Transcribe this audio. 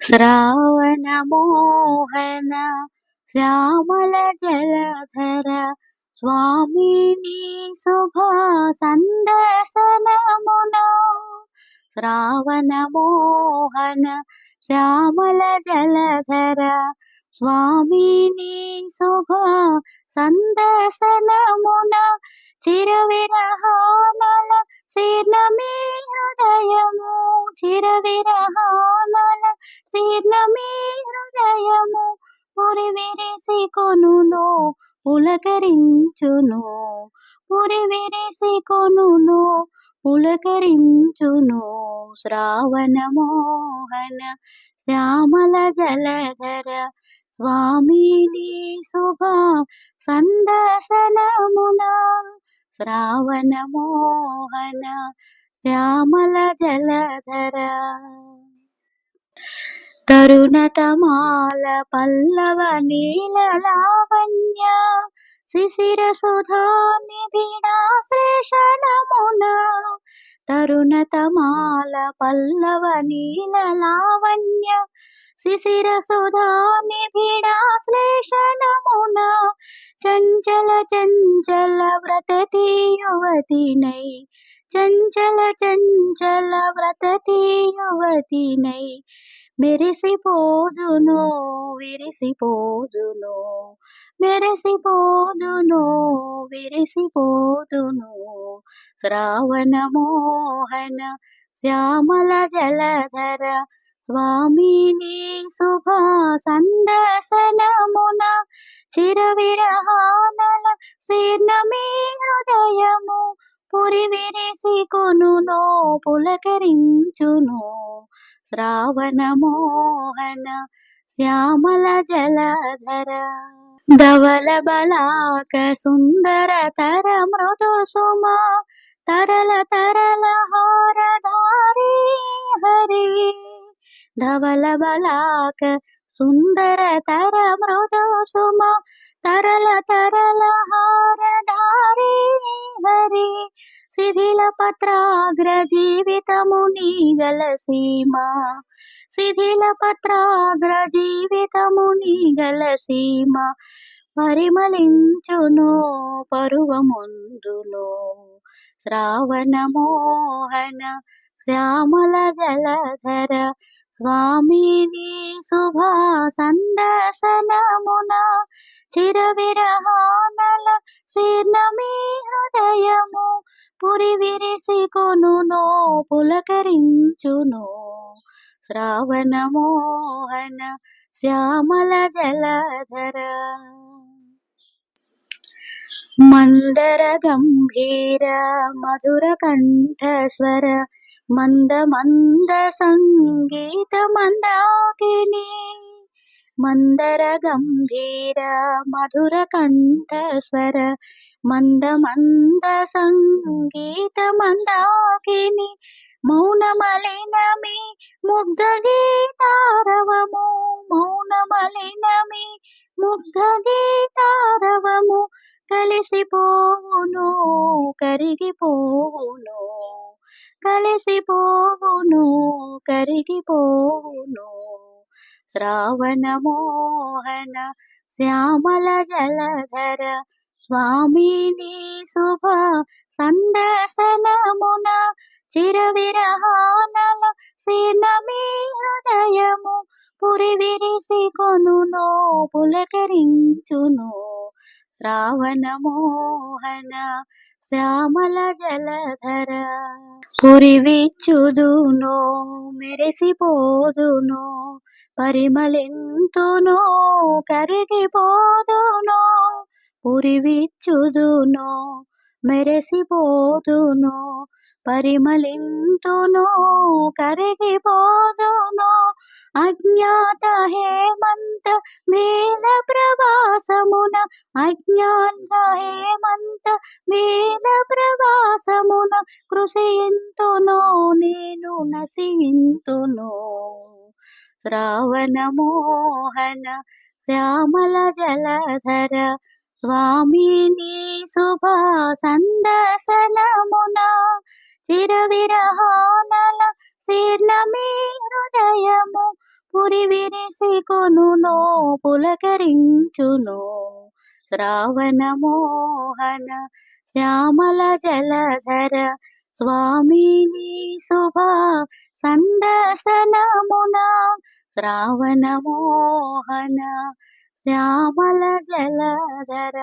శ్రావణ మోహన శ్యామల జలధర స్వామిని శుభ సందర్శనమున శ్రావణ మోహన శ్యామల జలధర స్వామిని శుభ సందర్శనమున చిరవిరహానల శీర్ణమీ హృదయము చిరవిరహానల మీ హృదయము పురి విరిసి కొనును పులకరించును. పురి విరిసి కొనును పులకరించును. శ్రావణ మోహన శ్యామల జలధర స్వామిని శుభ సందర్శనమున. శ్రావణ మోహన శ్యామల జలధర తరుణతమాల పల్లవ నీల లావణ్య శిశిర సుధా తరుణతమాల పల్లవ నీల లావణ్య శిశిర సుధా చంచల చంచల వ్రతతి యువతినై చంచల చంచల వ్రతతి యువతినై మెరిసిపోదును విరిసిపోదును మెరిసిపోదును విరిసిపోదును. శ్రావణ మోహన శ్యామల జలధర స్వామిని శుభ సందర్శనమున చిరవిరహానల శీర్ణమీ హృదయము పురి విరిసి కొనునో పులకరించును. శ్రావణ మోహన శ్యామల జలధర ధవల బలాక సుందర తర మృదు సుమ తరల తరల హారధారి హరి ధవల బలాక సుందర తర మృదు సుమ తరల తరల పత్రాగ్ర జీవితము నీగల సీమ. శిథిల పత్రాగ్ర జీవితము నీగల సీమ. పరిమళించును పరువముందును. శ్రావణ మోహన శ్యామల జలధర స్వామిని శుభా సందర్శనమున. చిరవిరహానల శీర్ణమీ హృదయము పొరి విరిసి కొనునో పులకరించును. శ్రావణ మోహన శ్యామల జలధర. మందర గంభీర మధుర కంఠస్వర మంద మంద సంగీత మందాకిని. మందర గంభీర మధుర కంఠస్వర మంద మంద సంగీత మందాకిని మౌనమలినమి ముగ్ధ గీతారవము మౌనమలినమి ముగ్ధ గీతారవము కలిసిపోవును కరిగిపోవును కలిసిపోవును కరిగిపోవును. శ్రావణ మోహన శ్యామల జలధర స్వామిని శుభ సందర్శనమున చిరవిరహానల శీర్ణమీ హృదయము పురి విరిసి కొనునో పులకరించును. శ్రావణమోహన శ్యామల జలధర పురివిచ్చుదును మెరిసిపోదును పరిమళింతును కరిగిపోదును. ఉరివిచ్చుదును మెరసిపోదును పరిమళింతును కరిగిపోదును అజ్ఞాత హేమంత మేల ప్రవాసమున అజ్ఞాత హేమంత మేల ప్రవాసమున కృషింతునో నేను నశింతును. శ్రావణ మోహన శ్యామల జలధర స్వామిని శుభ సందర్శనమున చిరవిరహానల శీర్ణమీ హృదయము పురి విరిసి కొనునో పులకరించును. శ్రావణ మోహన శ్యామల జలధర స్వామిని శుభ సందసనమున శ్రావణ మోహన శ్యామల జలధర.